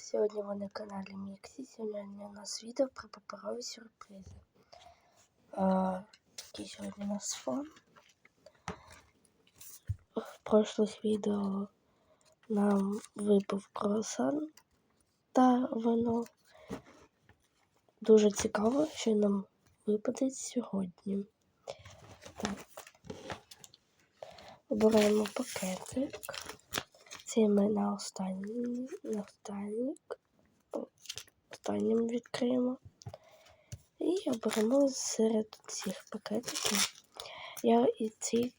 Сьогодні ви на каналі Міксі. Сьогодні у нас відео про паперові сюрпризи. Такий сьогодні у нас фон. В прошлых відео нам випав круасан та вино. Дуже цікаво, що нам випаде сьогодні. Так. Обираємо пакетик. Це ми на останній, на останній, останнім відкриємо. І оберемо серед цих пакетиків. Я і цей,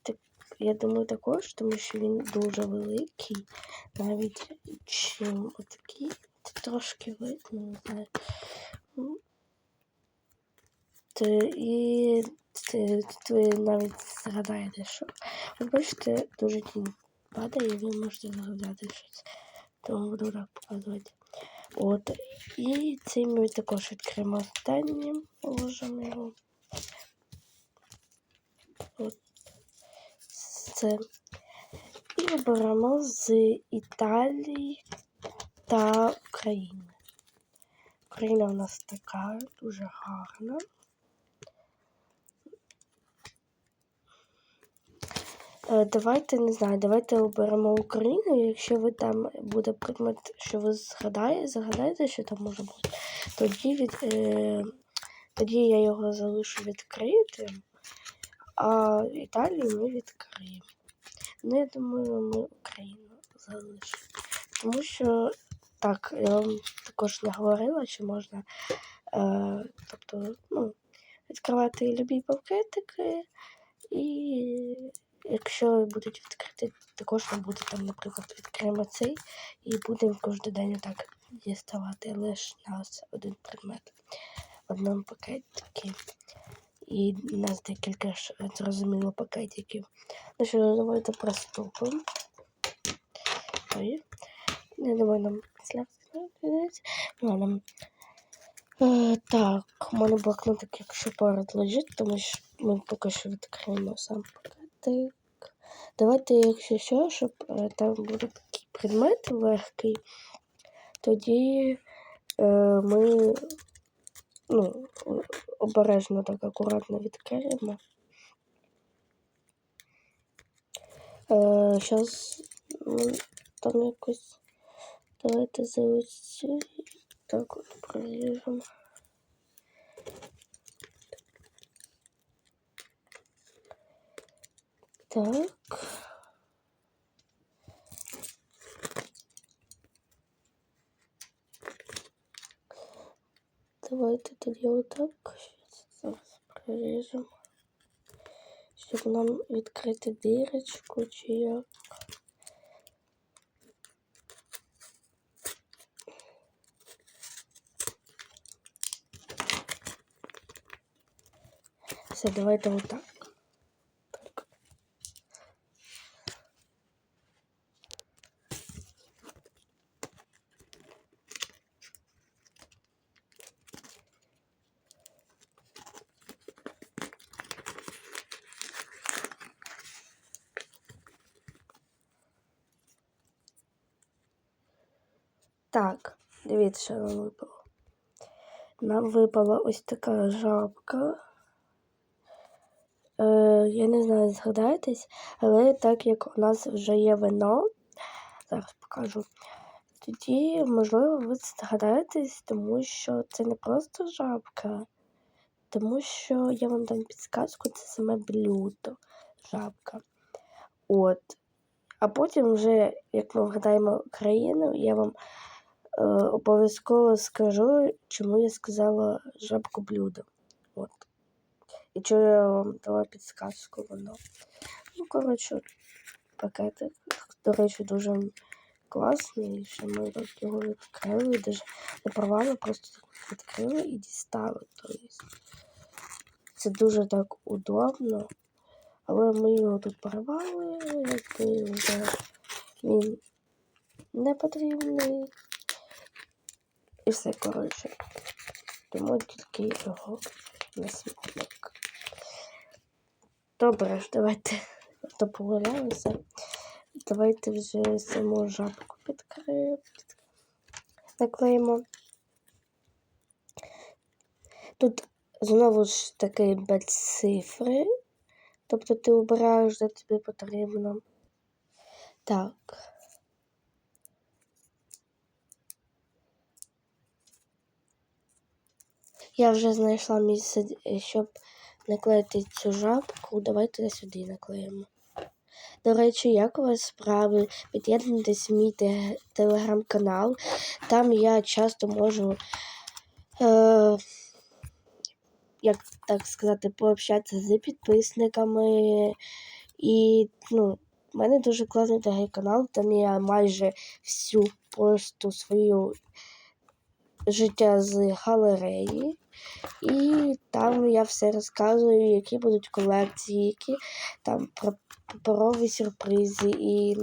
я думаю, також, тому що він дуже великий, навіть чим отакий. Трошки видно, не знаю. Ти, і ти навіть згадаєте, що. Ви бачите, дуже тінь падає, і ви можете згадати щось. Тому буду так показувати. От. І цей ми також відкриємо останнім, положимо його. От. Це. І оберемо з Італії та України. Україна у нас така дуже гарна. Давайте не знаю, давайте оберемо Україну. Якщо ви там буде предмет, що ви згадаєте, згадаєте, що там може бути, тоді від, е, тоді я його залишу відкритим, а Італію ми відкриємо. Ну, я думаю, ми Україну залишимо. Тому що так, я вам також не говорила, що можна е, тобто, ну, відкривати любі пакетики і якщо будуть відкриті, також не буде там, наприклад, відкриємо цей і будемо кожен день так діставати лише нас один предмет в одному пакетикі. І у нас декілька ж зрозуміло пакетиків. Ну що, давайте приступимо. Ой. Не думаю, нам Ладно. Е, так, у мене блокнотик, якщо поряд лежить, тому що ми поки що відкриємо сам пакет. Так. Давайте, якщо що, щоб е, там буде такий предмет легкий, тоді е, ми ну, обережно так акуратно відкриємо. Зараз е, там якось давайте за ось так от проріжемо. Так. Давайте тоді отак. Зараз проріжемо. Щоб нам відкрити дірочку чи як. Все, давайте отак. Так, дивіться, що нам випало. Нам випала ось така жабка. Е, Я не знаю, згадаєтесь, але так як у нас вже є вино, зараз покажу. Тоді, можливо, ви згадаєтесь, тому що це не просто жабка, тому що я вам дам підсказку, це саме блюдо жабка. От. А потім вже, як ми вгадаємо країну, я вам Е, обов'язково скажу, чому я сказала жабку блюдо. От. І чого я вам дала підсказку воно. Ну, коротше, пакетик, до речі, дуже класний, що ми його відкрили, навіть не порвали, просто відкрили і дістали. Тобто. Це дуже так удобно. Але ми його тут порвали, якби вже він не потрібний. Все, коротше. Тому тільки його на смітник. Добре давайте погуляємося. Давайте вже саму жабку підкриємо. наклеїмо. Тут знову ж таки без цифри. Тобто ти обираєш, де тобі потрібно. Так. Я вже знайшла місце, е, щоб наклеїти цю жабку. Давайте сюди наклеїмо. До речі, як у вас справи? Під'єднуйтесь в мій телеграм-канал. Там я часто можу, е, як так сказати, пообщатися з підписниками. І, ну, в мене дуже класний телеграм-канал, там я майже всю просто свою життя з галереї. І там я все розказую, які будуть колекції, які там про паперові сюрпризи. І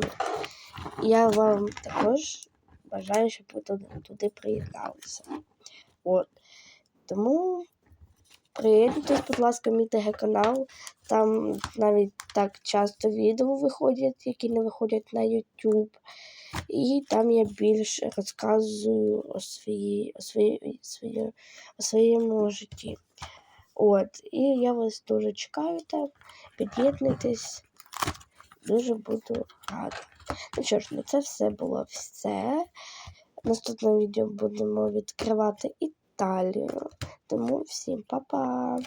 я вам також бажаю, щоб ви туди, туди приєдналися. От. Тому приєднуйтесь, будь ласка, мій ТГ-канал. Там навіть так часто відео виходять, які не виходять на YouTube. І там я більше розказую о, своїй, о, своїй, своїй, о своєму житті. От, і я вас дуже чекаю там. Під'єднуйтесь. Дуже буду рада. Ну що ж, на це все було все. В наступному відео будемо відкривати Італію. Тому всім па-па!